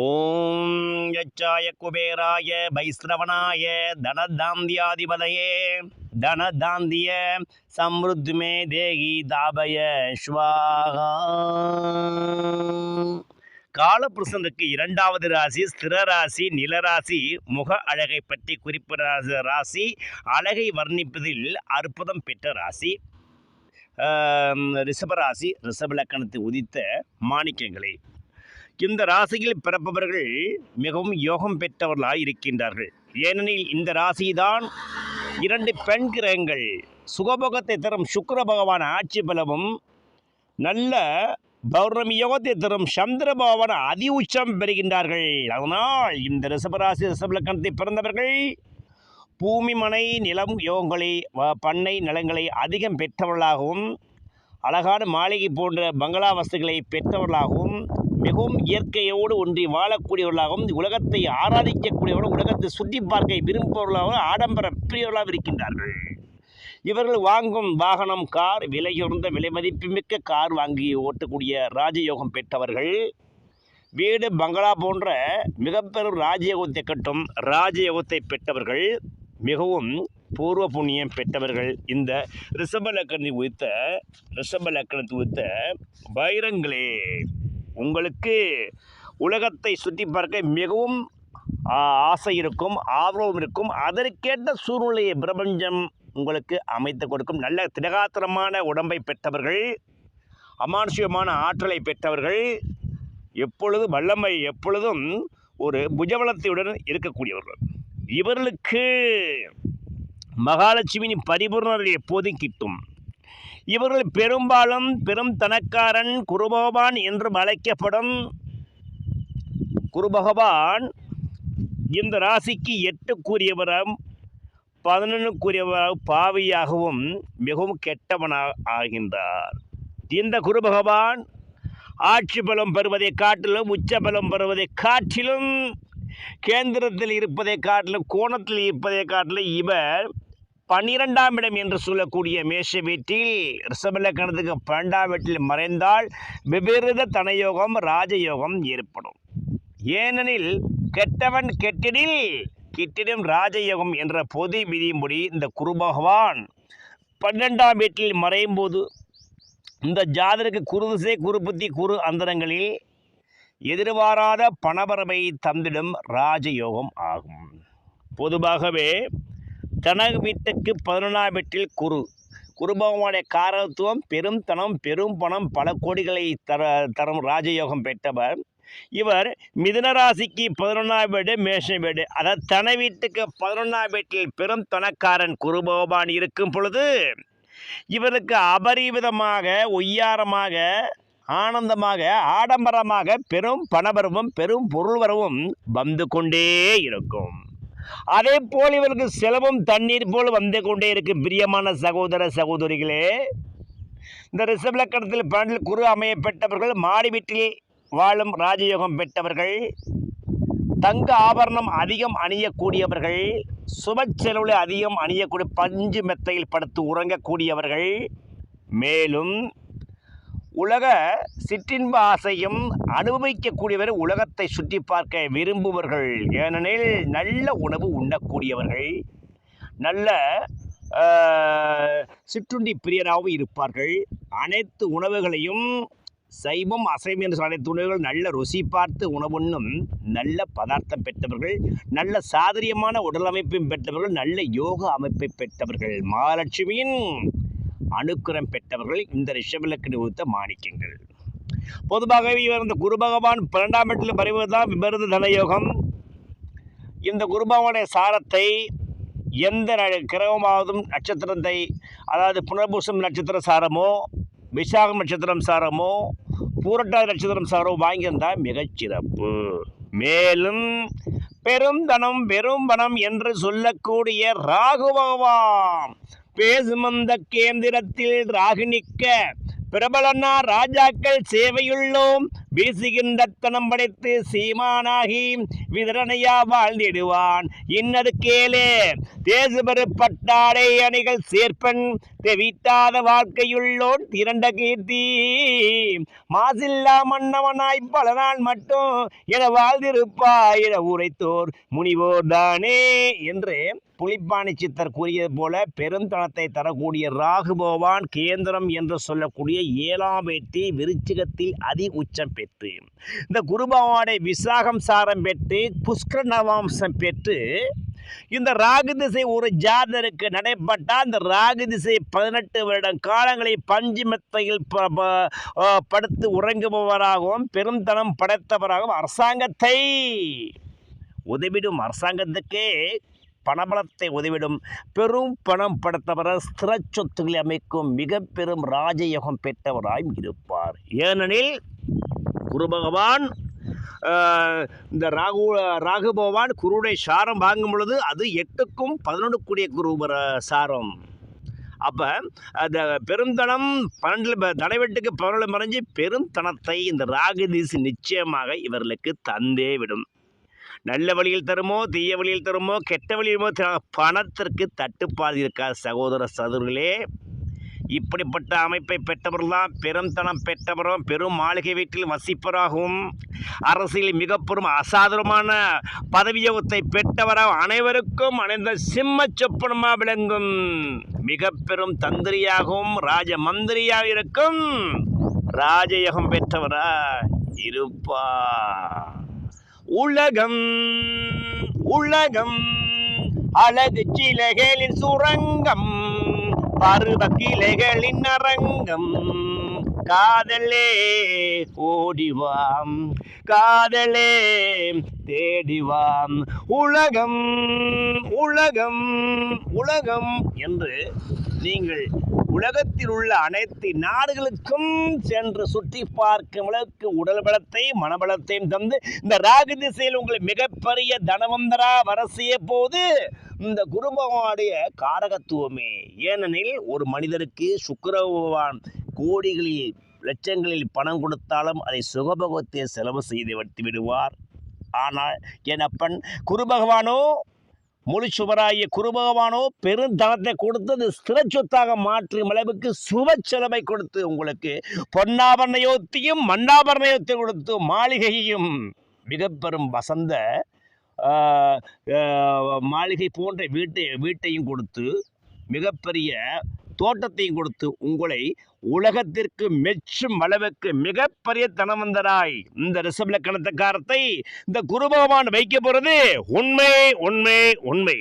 ஓம் யச்சாய குபேராய வைஸ்ரவனாய தனதாந்தியாதிபதையே தனதாந்திய சம்ருத்மே தேகி தாபய ஸ்வாகா. காலபுருஷனுக்கு இரண்டாவது ராசி ஸ்திர ராசி நிலராசி முக அழகை பற்றி குறிப்பிட ராசி அழகை வர்ணிப்பதில் அற்புதம் பெற்ற ராசி. ரிஷபராசி ரிஷபலக்கணத்தை உதித்த மாணிக்கங்களே. இந்த ராசியில் பிறப்பவர்கள் மிகவும் யோகம் பெற்றவர்களாக இருக்கின்றார்கள். ஏனெனில் இந்த ராசிதான் இரண்டு பெண் கிரகங்கள். சுகபோகத்தை தரும் சுக்கர பகவான் ஆட்சி பலமும் நல்ல பௌர்ணமி யோகத்தை தரும் சந்திர பகவான் அதி உச்சம் பெறுகின்றார்கள். அதனால் இந்த ரிஷபராசி ரிஷபலக்கணத்தை பிறந்தவர்கள் பூமி மனை நிலம் யோகங்களை வ- பண்ணை நிலங்களை அதிகம் பெற்றவர்களாகவும் அழகான மாளிகை போன்ற பங்களா வசதிகளை பெற்றவர்களாகவும் மிகவும் இயற்கையோடு ஒன்றி வாழக்கூடியவர்களாகவும் உலகத்தை ஆராதிக்கக்கூடியவர்கள் உலகத்தை சுற்றி பார்க்க விரும்புபவர்களாகவும் ஆடம்பர பிரியவர்களாகவும் இருக்கின்றார்கள். இவர்கள் வாங்கும் வாகனம் கார் விலையுறந்த விலை மதிப்புமிக்க கார் வாங்கி ஓட்டக்கூடிய ராஜயோகம் பெற்றவர்கள். வீடு பங்களா போன்ற மிகப்பெரும் ராஜயோகத்தை கட்டும் ராஜயோகத்தை பெற்றவர்கள். மிகவும் பூர்வ புண்ணியம் பெற்றவர்கள். இந்த ரிஷப லக்கணத்தை உயிர்த்த ரிஷப லக்கணத்தை உயிர்த்த பைரங்களே உங்களுக்கு உலகத்தை சுற்றி பார்க்க மிகவும் ஆசை இருக்கும் ஆர்வம் இருக்கும். அதற்கேற்ற சூழ்நிலையை பிரபஞ்சம் உங்களுக்கு அமைத்து கொடுக்கும். நல்ல திடகாத்திரமான உடம்பை பெற்றவர்கள் அமானுஷ்யமான ஆற்றலை பெற்றவர்கள் எப்பொழுதும் வல்லமை எப்பொழுதும் ஒரு புஜபலத்தையுடன் இருக்கக்கூடியவர்கள். இவர்களுக்கு மகாலட்சுமியின் பரிபூர்ணர்கள் எப்போதும் கிட்டும். இவர்கள் பெரும்பாலும் பெரும் தனக்காரன் குருபகவான் என்றும் அழைக்கப்படும் குருபகவான் இந்த ராசிக்கு எட்டுக்குரியவரும் பதினொன்றுக்குரியவராக பாவியாகவும் மிகவும் கெட்டவனாக ஆகின்றார். இந்த குரு பகவான் ஆட்சி பலம் பெறுவதை காட்டிலும் உச்ச பலம் பெறுவதை காட்டிலும் கேந்திரத்தில் இருப்பதை காட்டிலும் கோணத்தில் இருப்பதை காட்டிலும் இவர் பன்னிரெண்டாம் இடம் என்று சொல்லக்கூடிய மேஷ வீட்டில் ரிஷபலக்கணத்துக்கு பன்னெண்டாம் வீட்டில் மறைந்தால் விபரீத தனயோகம் ராஜயோகம் ஏற்படும். ஏனெனில் கெட்டவன் கெட்டிடில் கிட்டிடும் ராஜயோகம் என்ற பொது விதியின்படி இந்த குரு பகவான் பன்னெண்டாம் வீட்டில் மறையும் போது இந்த ஜாதருக்கு குருதிசை குருபுத்தி குரு குரு அந்தரங்களில் எதிர்பாராத பணபரவை தந்திடும் ராஜயோகம் ஆகும். பொதுவாகவே தனது வீட்டுக்கு பதினொன்றாம் வீட்டில் குரு. குரு பகவானுடைய காரத்துவம் பெரும் தனம் பெரும் பணம் பல கோடிகளை தர தரும் ராஜயோகம் பெற்றவர். இவர் மிதுன ராசிக்கு பதினொன்றாம் வீடு மேஷ வீடு அதாவது தன வீட்டுக்கு பதினொன்றாம் வீட்டில் பெரும் தனக்காரன் குரு பகவான் இருக்கும் பொழுது இவருக்கு அபரிவிதமாக ஒய்யாரமாக ஆனந்தமாக ஆடம்பரமாக பெரும் பணவரவும் பெரும் பொருள் வரவும் வந்து கொண்டே இருக்கும். அதே போல் இவருக்கு செலவும் தண்ணீர் போல் வந்து கொண்டே இருக்கு பிரியமான சகோதர சகோதரிகளே. இந்த ரிஷபலக்கணத்தில் பன்னெண்டில் குரு அமைய பெற்றவர்கள் மாடி வீட்டில் வாழும் ராஜயோகம் பெற்றவர்கள் தங்க ஆபரணம் அதிகம் அணியக்கூடியவர்கள் சுப செலவில் அதிகம் அணியக்கூடிய பஞ்சு மெத்தையில் படுத்து உறங்கக்கூடியவர்கள். மேலும் உலக சிற்றின்ப ஆசையும் அனுபவிக்கக்கூடியவர் உலகத்தை சுற்றி பார்க்க விரும்புபவர்கள். ஏனெனில் நல்ல உணவு உண்ணக்கூடியவர்கள் நல்ல சிற்றுண்டி பிரியராகவும் இருப்பார்கள். அனைத்து உணவுகளையும் சைவம் அசைவம் என்று அனைத்து உணவுகள் நல்ல ருசி பார்த்து உணவுண்ணும் நல்ல பதார்த்தம் பெற்றவர்கள் நல்ல சாதரியமான உடல் அமைப்பையும் பெற்றவர்கள் நல்ல யோக அமைப்பை பெற்றவர்கள். மகாலட்சுமியின் அனுக்கிரம் பெற்றவர்கள் இந்த ரிஷபலக்கணி உடுத்த மாணிக்கங்கள். பொதுவாகவே இவர் இந்த குரு பகவான் பன்னெண்டாம் இடத்தில் வருவதுதான் விபரீத தனயோகம். இந்த குரு பகவானுடைய சாரத்தை எந்த ந- கிரகமாவதும் நட்சத்திரத்தை அதாவது புனர்பூசம் நட்சத்திர சாரமோ விசாகம் நட்சத்திரம் சாரமோ பூரட்டாதி நட்சத்திரம் சாரமோ வாங்கியிருந்தால் மிகச்சிறப்பு மேலும் பெரும் தனம் பெரும் பணம் என்று சொல்லக்கூடிய ராகு பகவான் பேசுமந்த கேந்திரத்தில் ராகு பிரபலனா ராஜாக்கள் சேவையுள்ளோம். வீசுகின்ற தனம் படைத்து சீமானாகி விதரணையா வாழ்ந்திடுவான். இன்னது கேளே. தேசுபரு பட்டாடை அணிகள் சேர்ப்பன். தெவிட்டாத வாழ்க்கையுள்ளோன் திரண்ட கீர்த்தி. மாசில்லா மன்னவனாய் பல நாள் மட்டும் என வாழ்ந்திருப்பாய் என உரைத்தோர். முனிவோர் தானே என்று புலிப்பாணி சித்தர் கூறியது போல பெருந்தனத்தை தரக்கூடிய ராகுபவான் கேந்திரம் என்று சொல்லக்கூடிய ஏழாம் வேட்டி விருச்சிகத்தில் அதி உச்சம் பெற்று இந்த குருபவானை விசாகம் சாரம் பெற்று புஷ்கர நவாம்சம் பெற்று இந்த ராகு திசை ஒரு ஜாதருக்கு நடைபெற்றால் அந்த ராகு திசை பதினெட்டு வருடம் காலங்களை பஞ்சு மெத்தையில் ப- படுத்து உறங்குபவராகவும் பெருந்தனம் படைத்தவராகவும் அரசாங்கத்தை உதவிடும் அரசாங்கத்துக்கே பணபலத்தை உதவிடும் பெரும் பணம் படைத்தவர் ஸ்திர சொத்துக்களை அமைக்கும் மிக பெரும் ராஜயோகம் பெற்றவராயும் இருப்பார். ஏனெனில் குரு பகவான் இந்த ராகு ராகு பகவான் குருடைய சாரம் வாங்கும் பொழுது அது எட்டுக்கும் பதினொன்றுக்குரிய குரு வர- சாரம். அப்போ அந்த பெருந்தனம் பன்னெண்டு தடைவெட்டுக்கு பதினொன்று மறைஞ்சு பெருந்தனத்தை இந்த ராகு தீசு நிச்சயமாக இவர்களுக்கு தந்தே விடும். நல்ல வழியில் தருமோ தீய வழியில் தருமோ கெட்ட வழியிலுமோ பணத்திற்கு தட்டுப்பாடு இருக்காது சகோதர சதுர்களே இப்படிப்பட்ட அமைப்பை பெற்றவர்கள்தான் பெருந்தனம் பெற்றவரும் பெரும் மாளிகை வீட்டில் வசிப்பவராகவும் அரசியலில் மிக பெரும் அசாதாரணமான பதவியோகத்தை பெற்றவராக அனைவருக்கும் அனைந்த சிம்ம சொப்பனமாக விளங்கும். மிக பெரும் தந்திரியாகவும் ராஜ மந்திரியாக இருக்கும். ராஜயோகம் பெற்றவரா இருப்பா உலகம் உலகம் அழகு சிலைகளின் சுரங்கம் பருவ கிளைகளின் அரங்கம். காதலே ஓடிவாம் காதலே தேடிவாம். உலகம் உலகம் உலகம் என்று நீங்கள் உலகத்தில் உள்ள அனைத்து நாடுகளுக்கும் சென்று சுற்றி பார்க்கும் அளவுக்கு உடல் பலத்தையும் மனபலத்தையும் தந்து இந்த ராகு திசையில் உங்களை மிகப்பெரிய தனவந்தரா வர செய்ய போது இந்த குரு பகவானுடைய காரகத்துவமே. ஏனெனில் ஒரு மனிதருக்கு சுக்கிர பகவான் கோடிகளில் லட்சங்களில் பணம் கொடுத்தாலும் அதை சுகபகத்தை செலவு செய்து வைத்து விடுவார். ஆனால் என் அப்பன் குரு பகவானோ முழு சுவராகிய குரு பகவானோ பெருந்தனத்தை கொடுத்து அது ஸ்திர சொத்தாக மாற்றும் அளவுக்கு சுப செலவை கொடுத்து உங்களுக்கு பொன்னாபரணயோத்தியும் மண்ணாபரணயோத்தையும் கொடுத்து மாளிகையையும் மிக பெரும் வசந்த மாளிகை போன்ற வீட்டை வீட்டையும் கொடுத்து மிகப்பெரிய தோட்டத்தையும் கொடுத்து உங்களை உலகத்திற்கு மெச்சும் அளவுக்கு மிகப்பெரிய தனவந்தராய் இந்த ரிஷபலக்கணத்தக்காரத்தை இந்த குருபகவான் வைக்க போறது உண்மை உண்மை உண்மை.